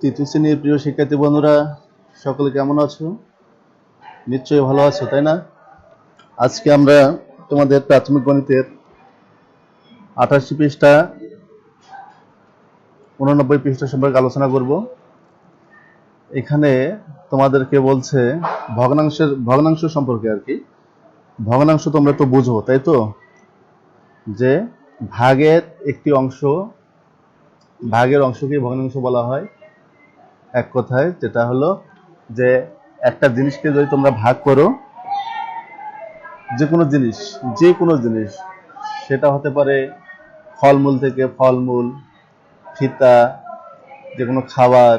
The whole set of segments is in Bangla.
তৃতীয় শ্রেণির প্রিয় শিক্ষার্থী বন্ধুরা, সকলে কেমন আছো? নিশ্চয়ই ভালো আছো, তাই না? আজকে আমরা তোমাদের প্রাথমিক গণিতের আঠাশি পৃষ্ঠা, উননব্বই পৃষ্ঠা সম্পর্কে আলোচনা করব। এখানে তোমাদেরকে বলছে ভগ্নাংশের, ভগ্নাংশ সম্পর্কে আর কি। ভগ্নাংশ তোমরা তো বুঝো, তাই তো? যে ভাগের একটি অংশ, ভাগের অংশকে ভগ্নাংশ বলা হয়। এক কথায়, যেটা হলো যে একটা জিনিসকে যদি তোমরা ভাগ করো যে কোনো জিনিস যে কোনো জিনিস, সেটা হতে পারে ফলমূল থেকে ফলমূল, ফিতা যে কোনো খাবার,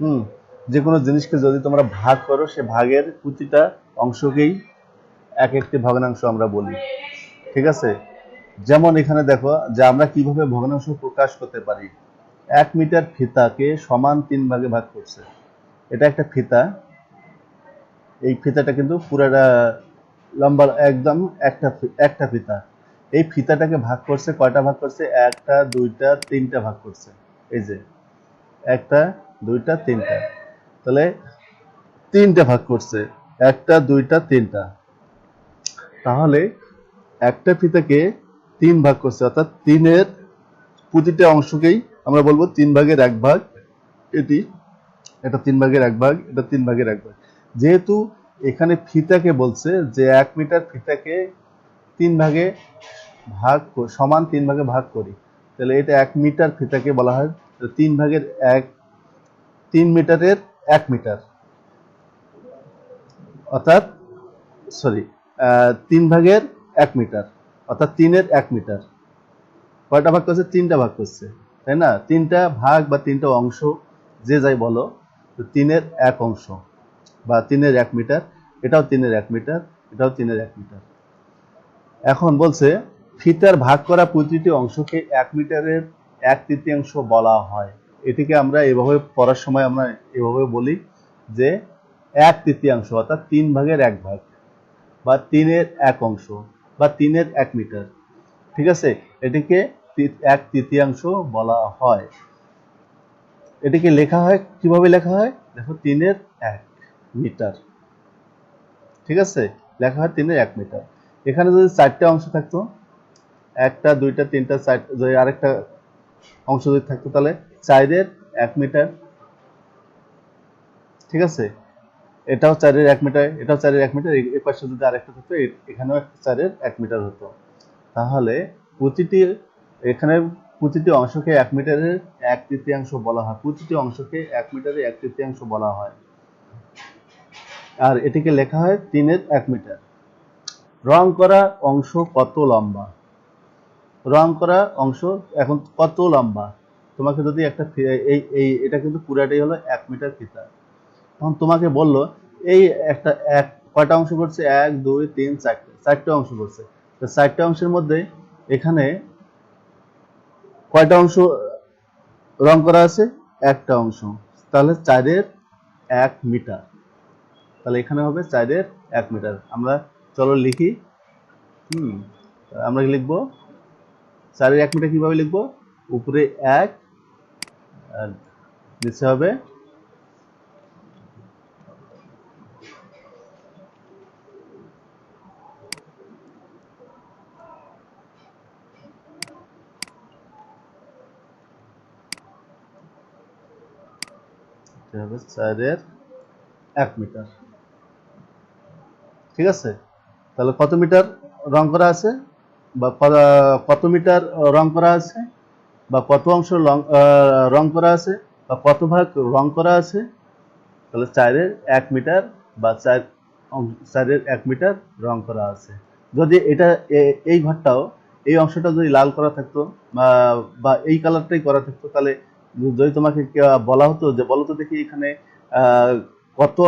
হুম যে কোনো জিনিসকে যদি তোমরা ভাগ করো, সে ভাগের প্রতিটা অংশকেই এক একটি ভগ্নাংশ আমরা বলি। ঠিক আছে? যেমন এখানে দেখো যে আমরা কীভাবে ভগ্নাংশ প্রকাশ করতে পারি। এক মিটার ফিতাকে সমান তিন ভাগে ভাগ করছে। এটা একটা ফিতা। এই ফিতাটা কিন্তু পুরাটা লম্বা, একদম একটা একটা ফিতা। এই ফিতাটাকে ভাগ করছে, কয়টা ভাগ করছে? একটা, দুইটা, তিনটা ভাগ করছে। এই যে, একটা, দুইটা, তিনটা। তাহলে তিনটা ভাগ করছে। একটা, দুইটা, তিনটা। তাহলে একটা ফিতাকে তিন ভাগ করছে, অর্থাৎ তিনের প্রতিটা অংশকেই আমরা বলব তিন ভাগের এক ভাগ এটি, এটা তিন ভাগের এক ভাগ, এটা তিন ভাগের এক ভাগ। যেহেতু এখানে ফিতাকে বলছে যে এক মিটার ফিতাকে তিন ভাগে ভাগ সমান তিন ভাগে ভাগ করি, তাহলে এটা এক মিটার ফিতাকে বলা হয় তিন ভাগের এক, তিন মিটারের এক মিটার। অর্থাৎ সরি তিন ভাগের এক মিটার, অর্থাৎ তিনের এক মিটার। কয়টা ভাগ করছে? তিনটা ভাগ করছে। তাই না? তিনটা ভাগ বা তিনটা অংশ, যে যাই বলো, তো তিনের এক অংশ বা তিনের এক মিটার, এটাও তিনের এক মিটার, এটাও তিনের এক মিটার। এখন বলছে, ফিতার ভাগ করা প্রতিটি অংশকে এক মিটারের এক তৃতীয়াংশ বলা হয়। এটিকে আমরা এভাবে পড়ার সময় আমরা এভাবে বলি যে এক তৃতীয়াংশ, অর্থাৎ তিন ভাগের এক ভাগ বা তিনের এক অংশ বা তিনের এক মিটার। ঠিক আছে? এটিকে এক তৃতীয়াংশ বলা হয়। এটিকে লেখা হয়, কীভাবে লেখা হয়? দেখো, তিনের এক মিটার। ঠিক আছে? লেখা হয় তিনের এক মিটার। এখানে যদি চারটে অংশ থাকতো, একটা, দুইটা, তিনটা, চার, যদি আরেকটা অংশ যদি থাকতো, তাহলে চারের এক মিটার। ঠিক আছে? এটাও চারের এক মিটার, এটাও চারের এক মিটার, এ- পাশে যদি আরেকটা থাকতো এখানেও চারের এক মিটার হতো। তাহলে প্রতিটি এখানে প্রতিটি অংশকে এক মিটারের এক তৃতীয়াংশ বলা হয়। প্রতিটি অংশকে এক মিটারের এক তৃতীয়াংশ বলা হয়। আর এটিকে লেখা হয় তিনের এক মিটার। রং করা অংশ কত লম্বা? রং করা অংশ এখন কত লম্বা? তোমাকে যদি একটা এই এই, এটা কিন্তু পুরাটাই হলো এক মিটার ফিতা। তখন তোমাকে বলল, এই একটা এক, কয়টা অংশ করছে এক, দুই, তিন, চারটে চারটে অংশ করছে তো চারটে অংশের মধ্যে এখানে কয়টা অংশ রং করা আছে? একটা অংশ। তাহলে চারের এক মিটার। তাহলে এখানে হবে চারের এক মিটার। আমরা চলো লিখি। হুম, আমরা লিখব? চারের এক মিটার কীভাবে লিখব? উপরে এক, আর নিচে হবে এটা হবে চারের এক মিটার। ঠিক আছে? তাহলে কত মিটার রং করা আছে? বা কত মিটার রং করা আছে? বা কত অংশ রং করা আছে? বা কত ভাগ রং করা আছে? তাহলে চারের এক মিটার বা চার চারের এক মিটার রং করা আছে। যদি এটা এই ঘরটাও, এই অংশটা যদি লাল করা থাকতো, বা এই কালারটাই করা থাকতো, তাহলে যদি তোমাকে বলা হতো যে, বলো তো দেখি এখানে কত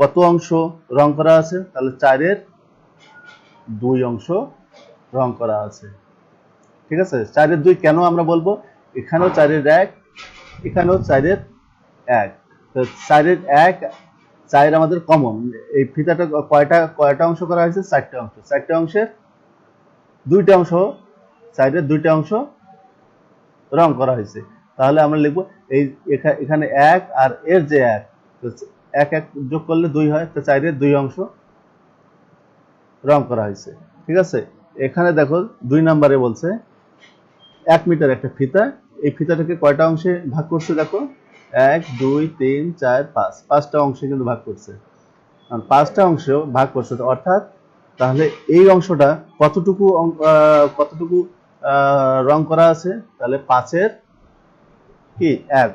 কত অংশ রং করা আছে? তাহলে চারের দুই অংশ রং করা আছে। ঠিক আছে? চারের দুই কেন আমরা বলব? এখানেও চারের এক, এখানেও চারের এক। তো চারের এক চারের আমাদের কমন এই ফিতাটা কয়টা কয়টা অংশ করা হয়েছে? চারটে অংশ। চারটে অংশের দুইটা অংশ, চারের দুইটা অংশ রং করা হয়েছে। তাহলে আমরা লিখব এই এখা- এখানে এক আর এর যে এক এক এক যোগ করলে দুই হয়, তো চাইরের দুই অংশ রং করা হয়েছে, ঠিক আছে? এখানে দেখো দুই নাম্বারে বলছে, এক মিটার একটা ফিতা, এই ফিতাটাকে কয়টা অংশে ভাগ করছে দেখো? এক, দুই, তিন, চার, পাঁচ, পাঁচটা অংশে কিন্তু ভাগ করছে। পাঁচটা অংশ ভাগ করছে অর্থাৎ তাহলে এই অংশটা কতটুকু কতটুকু রং করা আছে? তাহলে পাঁচের কি? এক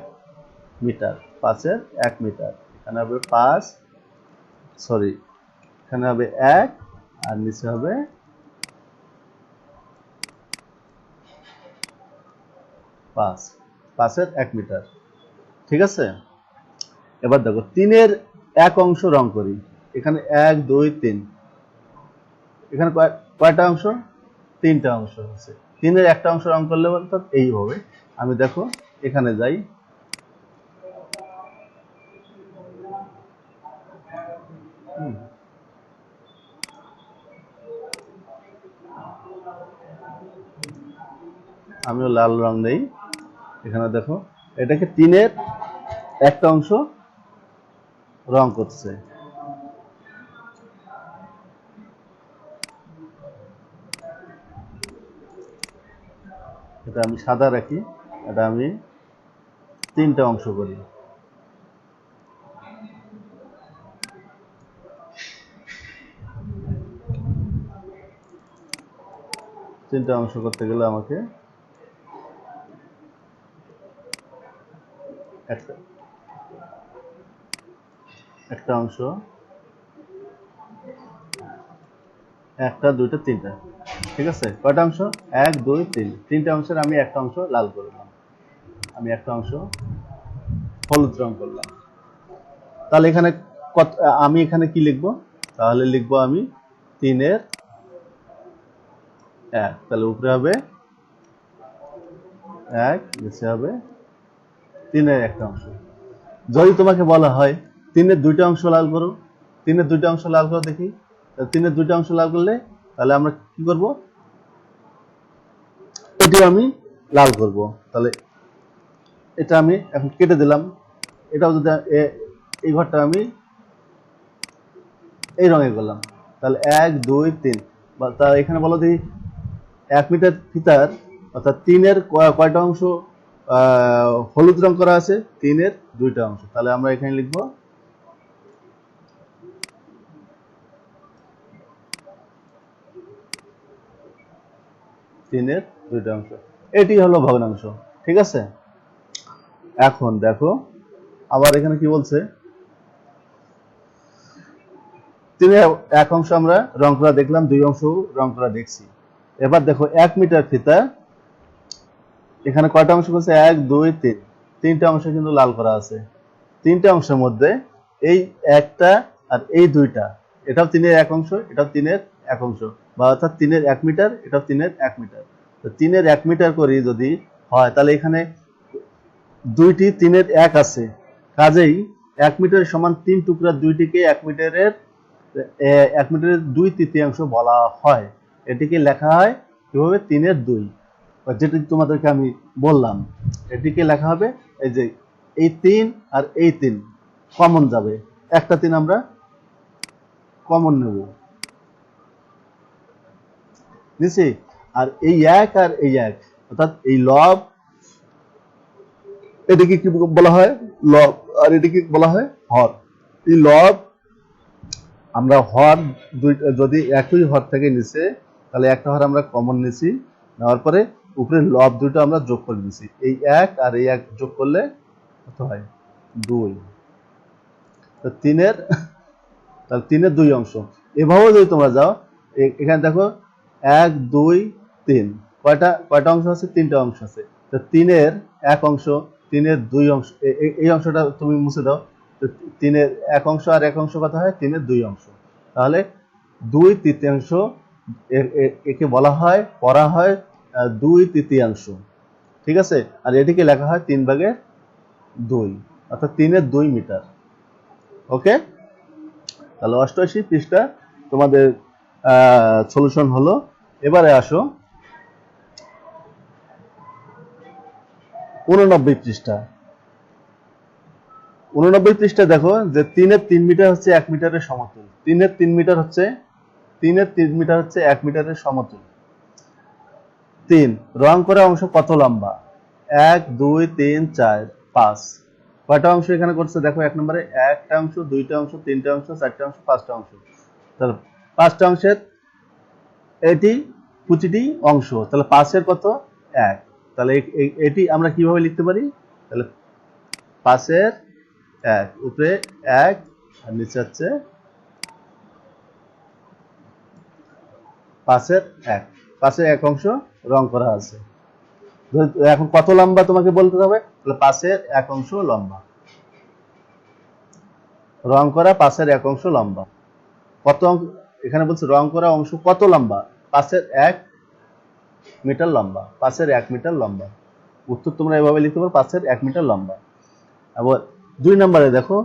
মিটার, পাঁচের এক মিটার। এখানে হবে পাঁচ, সরি, এখানে হবে এক, আর নিচে হবে পাঁচ। পাঁচের এক মিটার। ঠিক আছে? এবার দেখো, তিনের এক অংশ রং করি। এখানে এক, দুই, তিন। এখানে কয়- কয়টা অংশ? তিনটা অংশ আছে তিনের একটা অংশ রং করলে বলতো এই হবে। আমি দেখো এখানে যাই। আমিও লাল রং দেই। এখানে দেখো, এটাকে তিনের একটা অংশ রং করছে। এটা আমি সাদা রাখি। এটা আমি তিনটা অংশ করি। তিনটা অংশ করতে গেলে আমাকে একটা একটা অংশ, একটা, দুইটা, তিনটা, ঠিক আছে? কয়টা অংশ? এক, দুই, তিন। তিনটা অংশের আমি একটা অংশ লাল করলাম আমি একটা অংশ হলুদ রং করলাম। তাহলে এখানে কত, আমি এখানে কি লিখব? তাহলে লিখব আমি তিনের এক। তাহলে উপরে হবে এক, নিচে হবে তিনের একটা অংশ। যদি তোমাকে বলা হয়, তিনের দুইটা অংশ লাল করো। তিনের দুইটা অংশ লাল করো দেখি। তিনের দুইটা অংশ লাল করলে, তাহলে আমরা কি করব? এটি আমি লাল করব। তাহলে এটা আমি এখন কেটে দিলাম। এটাও যদি এই ঘরটা আমি এই রঙে করলাম। তাহলে এক, দুই, তিন। বা তা এখানে বলো দেখি, এক মিটার ফিতার অর্থাৎ তিনের কয়- কয়টা অংশ হলুদ রং করা আছে, তিনের দুইটা অংশ। তাহলে আমরা এখানে লিখব তিনের দুইটা অংশ। এটি হলো ভগ্নাংশ, ঠিক আছে? এখন দেখো, আবার এখানে কি বলছে? তিনের এক অংশ আমরা রং করা দেখলাম, দুই অংশ রং করা দেখছি। এবার দেখো, এক মিটার ফিতা, এখানে কয়টা অংশ করছে এক, দুই, তিন। তিনটা অংশ কিন্তু লাল করা আছে। তিনটা অংশের মধ্যে এই একটা আর এই দুইটা, এটাও তিনের এক অংশ, এটাও তিনের এক অংশ। বা অর্থাৎ তিনের এক মিটার, এটাও তিনের এক মিটার। তিনের এক মিটার করি যদি হয়, তাহলে এখানে দুইটি তিনের এক আছে। কাজেই এক মিটার সমান তিন টুকরা দুইটিকে এক মিটারের এক মিটারের দুই তৃতীয়াংশ বলা হয়। এটিকে লেখা হয় কীভাবে? তিনের দুই। যেটি তোমাদেরকে আমি বললাম, এটিকে লেখা হবে এই যে এই তিন আর এই তিন কমন যাবে। একটা তিন আমরা কমন নেব। নিছি আর এই এক আর এই এক, অর্থাৎ এই লব এটাকে কি বলা হয়? লব। আর এটাকে বলা হয় হর। এই লব, আমরা হর যদি একই হর থেকে নিচে, তাহলে একটা হর আমরা কমন নিছি। নেওয়ার পরে উপরে লব দুটো আমরা যোগ করে দিছি এই এক আর এই এক যোগ করলে কত হয়? দুই। তো তিনের, তাহলে তিনের দুই অংশ। এভাবেও যদি তোমরা যাও এখানে দেখো, এক, দুই, তিন। কয়টা কয়টা অংশ আছে? তিনটা অংশ আছে। তো তিনের এক অংশ তিনের দুই অংশ এই অংশটা তুমি মুছে দাও। তো তিনের এক অংশ আর এক অংশ কথা হয়, তিনের দুই অংশ। তাহলে দুই তৃতীয়াংশ একে বলা হয়, পড়া হয় দুই তৃতীয়াংশ। ঠিক আছে? আর এটিকে লেখা হয় তিন ভাগের দুই, অর্থাৎ তিনের দুই মিটার। ওকে? তাহলে অষ্টআশি পৃষ্ঠা তোমাদের সলিউশন হলো। এবারে আসো। উননব্বই পৃষ্ঠা। উননব্বই পৃষ্ঠা দেখো যে তিনের তিন মিটার হচ্ছে এক মিটারের সমতুল তিনের তিন মিটার হচ্ছে, তিনের তিন মিটার হচ্ছে এক মিটারের সমতুল তিন, রং করা অংশ কত লম্বা? এক, দুই, তিন, চার, পাঁচ। কয়টা অংশ এখানে করছে? দেখো এক নম্বরে একটা অংশ, দুইটা অংশ, তিনটা অংশ, চারটা অংশ, পাঁচটা অংশ। তাহলে পাঁচটা অংশের এটি প্রতিটি অংশ। তাহলে পাঁচের কত? এক। তাহলে এটি আমরা কীভাবে লিখতে পারি? তাহলে পাঁচের এক, উপরে এক, আর নিচে হচ্ছে পাঁচের এক। পাঁচের এক অংশ রং করা আছে। এখন কত লম্বা তোমাকে বলতে হবে? তাহলে পাঁচের এক অংশ লম্বা। রং করা পাশের এক অংশ লম্বা। কত এখানে বলছে রং করা অংশ কত লম্বা? পাশের এক মিটার লম্বা, পাশের এক মিটার লম্বা। উত্তর তোমরা এভাবে লিখতে পারো পাঁচের এক মিটার লম্বা। আবার দুই নম্বরে দেখো,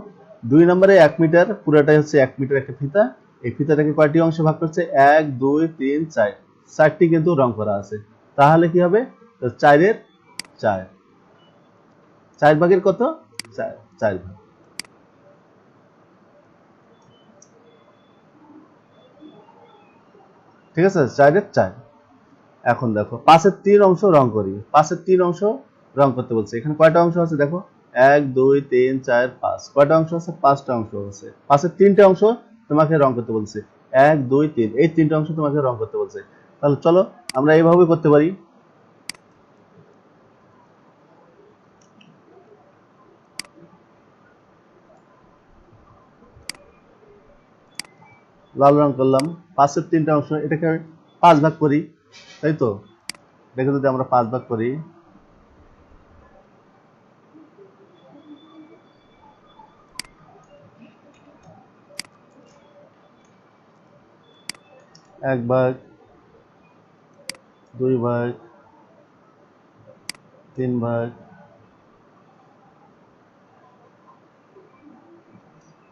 দুই নম্বরে এক মিটার পুরোটাই হচ্ছে এক মিটার একটা ফিতা। এই ফিতাটাকে কয়টি অংশে ভাগ করছে? এক, দুই, তিন, চার। চারটি কিন্তু রং করা আছে। তাহলে কি হবে? তো চারের চার। চার ভাগের কত? চার ভাগ। ঠিক আছে? চারের চার। এখন দেখো, পাশের তিন অংশ রং করি। পাঁচের তিন অংশ রং করতে বলছে। এখানে কয়টা অংশ আছে দেখো? এক, দুই, তিন, চার, পাঁচ। কয়টা অংশ আছে? পাঁচটা অংশ আছে। পাঁচের তিনটে অংশ তোমাকে রং করতে বলছে। এক, দুই, তিন। এই তিনটে অংশ তোমাকে রং করতে বলছে। তাহলে চলো, আমরা এইভাবে করতে পারি। লাল রং করলাম। পাঁচের তিনটা অংশ, এটাকে পাঁচ ভাগ করি। তাই তো দেখে যদি আমরা পাঁচ ভাগ করি। এক ভাগ, দুই ভাগ, তিন ভাগ,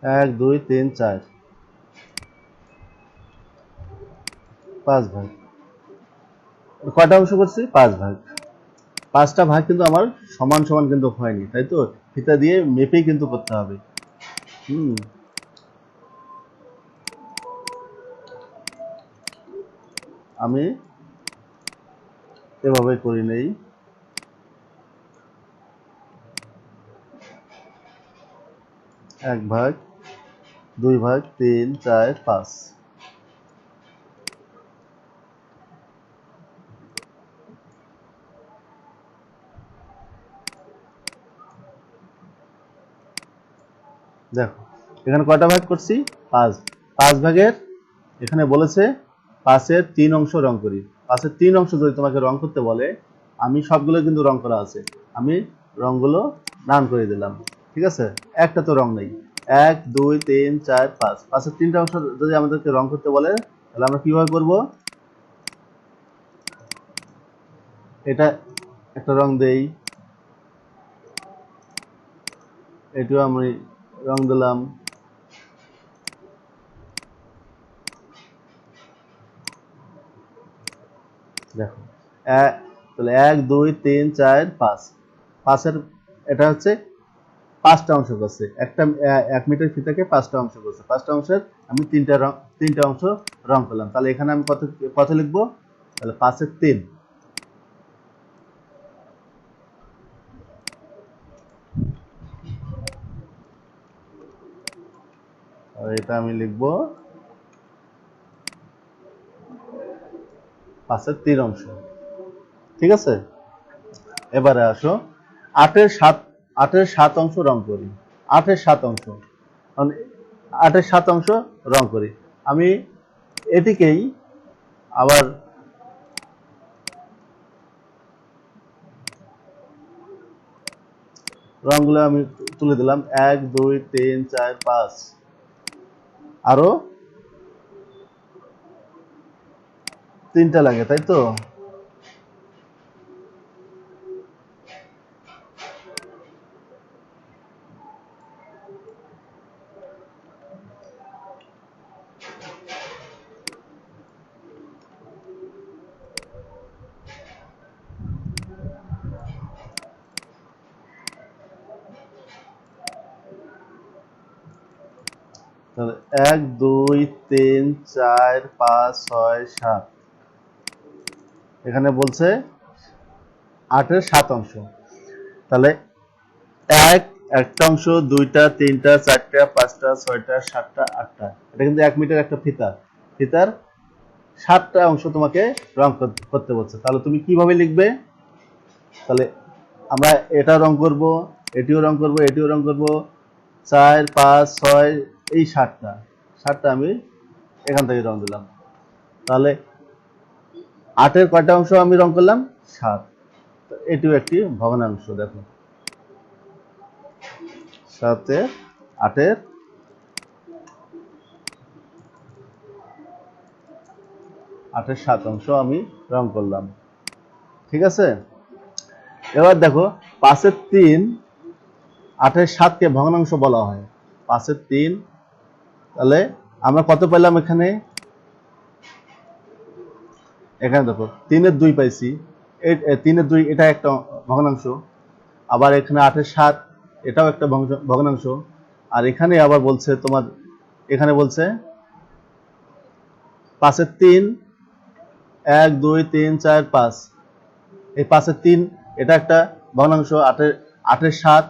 এক, দুই, তিন, চার। পাঁচ ভাগ। কয়টা অংশ করছি? পাঁচ ভাগ। পাঁচটা ভাগ কিন্তু আমার সমান সমান কিন্তু হয়নি, তাই তো? ফিতা দিয়ে মেপেই কিন্তু করতে হবে। হুম। আমি এভাবে করি নেই। এক ভাগ, দুই ভাগ, তিন, চার, পাঁচ। দেখো, এখানে কয়টা ভাগ করছি? পাঁচ। পাঁচ ভাগের, এখানে বলেছে পাঁচের তিন অংশ রং করি। পাঁচের তিন অংশ যদি তোমাকে রং করতে বলে, আমি সবগুলো কিন্তু রং করা আছে। আমি রংগুলো নান করে দিলাম। ঠিক আছে? একটা তো রং নেই। এক, দুই, তিন, চার, পাঁচ। পাঁচের তিনটা অংশ যদি আমাদেরকে রং করতে বলে, তাহলে আমরা কীভাবে করব? এটা একটা রং দেই। এটিও আমি রং দিলাম। দেখো। তাহলে এক, দুই, তিন, চার, পাঁচ। পাঁচের, এটা হচ্ছে পাঁচটা অংশ করছে। একটা এক মিটার ফিতাকে পাঁচটা অংশ করছে। পাঁচটা অংশের আমি তিনটা রং, তিনটা অংশ রং করলাম। তাহলে এখানে আমি কত কত লিখব? তাহলে পাঁচের তিন আর এটা আমি লিখব পাঁচের তিন অংশ। ঠিক আছে? এবারে আসো। আটের সাত আটের সাত অংশ রং করি। আটের সাত অংশ। আটের সাত অংশ রং করি। আমি এটিকেই আবার রংগুলো আমি তুলে দিলাম। এক, দুই, তিন, চার, পাঁচ। আরও তিনটা লাগে তাই তো? তাহলে এক, দুই, তিন, চার, পাঁচ, ছয়, সাত। এখানে বলছে আটের সাত অংশ। তাহলে এক, একটা অংশ, দুইটা, তিনটা, চারটা, পাঁচটা, ছয়টা, সাতটা, আটটা। এটা কিন্তু এক মিটার একটা ফিতা। ফিতার সাতটা অংশ তোমাকে রং কর- করতে বলছে। তাহলে তুমি কীভাবে লিখবে? তাহলে আমরা এটা রং করব, এটিও রং করব, এটিও রং করব। চার, পাঁচ, ছয় এই সাতটা সাতটা আমি এখান থেকে রং দিলাম। তাহলে আটের কয়টা অংশ আমি রং করলাম? সাত। এটিও একটি ভগ্নাংশ, দেখো। সাতে, আটের আটের সাত অংশ আমি রং করলাম। ঠিক আছে? এবার দেখো, পাঁচের তিন আটের সাতকে ভগ্নাংশ বলা হয়। পাঁচের তিন তাহলে আমরা কত পেলাম এখানে? এখানে দেখো, তিনের দুই পাইছি। তিনের দুই, এটা একটা ভগ্নাংশ। আবার এখানে আটের সাত, এটাও একটা ভগ্নাংশ। আর এখানে আবার বলছে তোমার, এখানে বলছে পাঁচের তিন, এক, দুই, তিন, চার, পাঁচ। এই পাঁচের তিন, এটা একটা ভগ্নাংশ। আটের আটের সাত,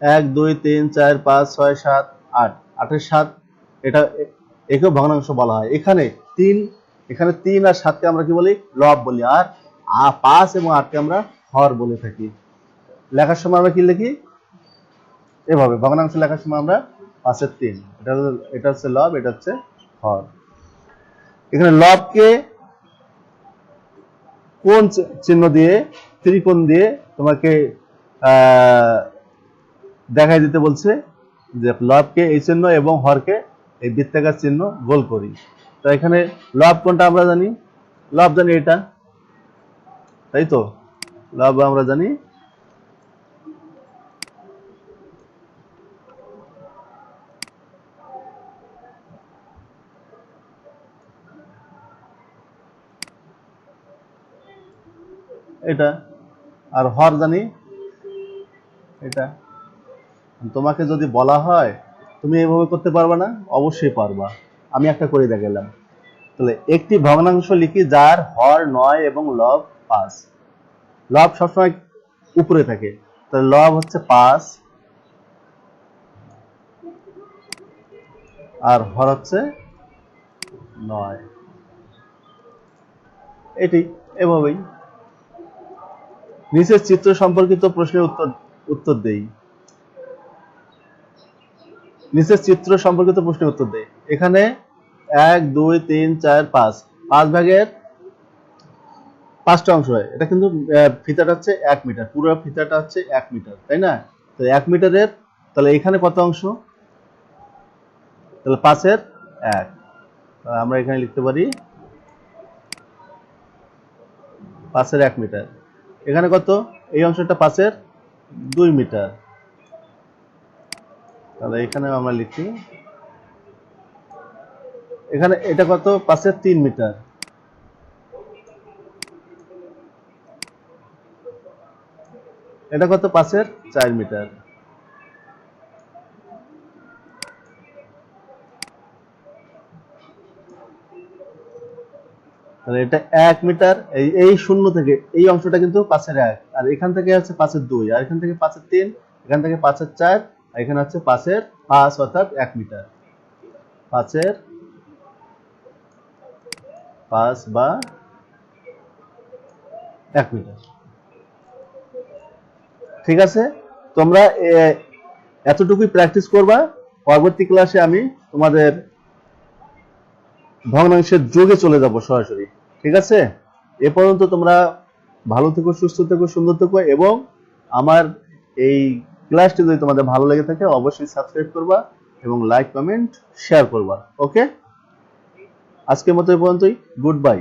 এক, দুই, তিন, চার, পাঁচ, ছয়, সাত, আট। আটের সাত, এটা একেও ভগ্নাংশ বলা হয়। এখানে তিন এখানে তিন আর সাতকে আমরা কি বলি? লব বলি। আর পাঁচ এবং আটকে আমরা হর বলে থাকি। লেখার সময় আমরা কি লিখি? এভাবে। ভগ্নাংশ লেখার সময় আমরা পাঁচের তিন। এটা এটা হচ্ছে লব, এটা হচ্ছে হর। এখানে লবকে কোন চিহ্ন দিয়ে, ত্রিকোণ দিয়ে তোমাকে দেখাই দিতে বলছে? যে লবকে এই চিহ্ন এবং হরকে এই বৃত্তাকার চিহ্ন গোল করি। তো এখানে লব কোনটা আমরা জানি? লব জানি এটা। তাই তো? লব আমরা জানি এটা। আর হর জানি এটা। তোমাকে যদি বলা হয়, তুমি এভাবে করতে পারবে না? অবশ্যই পারবা। আমি একটা করে দেখালাম। তাহলে একটি ভগ্নাংশ লিখি যার হর নয় এবং লব পাঁচ। লব সবসময় উপরে থাকে। তাহলে লব হচ্ছে পাঁচ, আর হর হচ্ছে নয়। এটি এভাবেই। নিচের চিত্র সম্পর্কিত প্রশ্নের উত্তর উত্তর দেই। নিচের চিত্র সম্পর্কিত প্রশ্নের উত্তর দেয় এখানে এক, দুই, তিন, চার, পাঁচ। পাঁচ ভাগের পাঁচটা অংশ হয়। এটা কিন্তু ফিতাটা হচ্ছে এক মিটার। পুরো ফিতাটা হচ্ছে এক মিটার, তাই না? তো এক মিটারের, তাহলে এখানে কত অংশ? তাহলে পাঁচের এক। আমরা এখানে লিখতে পারি পাঁচের এক মিটার। এখানে কত? এই অংশটা পাঁচের দুই মিটার। তাহলে এখানে আমরা লিখি। এখানে এটা কত? পাঁচের তিন মিটার। এটা কত? পাঁচের চার মিটার। তাহলে এটা এক মিটার। এই এই শূন্য থেকে, এই অংশটা কিন্তু পাঁচের এক। আর এখান থেকে হচ্ছে পাঁচের দুই, আর এখান থেকে পাঁচের তিন, এখান থেকে পাঁচের চার এখানে হচ্ছে পাঁচের পাঁচ অর্থাৎ এক মিটার। পাঁচের পাঁচ বা এক মিটার। ঠিক আছে? তোমরা এতটুকুই প্র্যাকটিস করবা। পরবর্তী ক্লাসে আমি তোমাদের ভগ্নাংশের যোগে চলে যাব সরাসরি। ঠিক আছে? এ পর্যন্ত তোমরা ভালো থেকো, সুস্থ থেকো, সুন্দর থেকো এবং আমার এই ক্লাসটি যদি তোমাদের ভালো লেগে থাকে, অবশ্যই সাবস্ক্রাইব করবা এবং লাইক কমেন্ট শেয়ার করবা। ওকে আজকের মতো পর্যন্তই। Good bye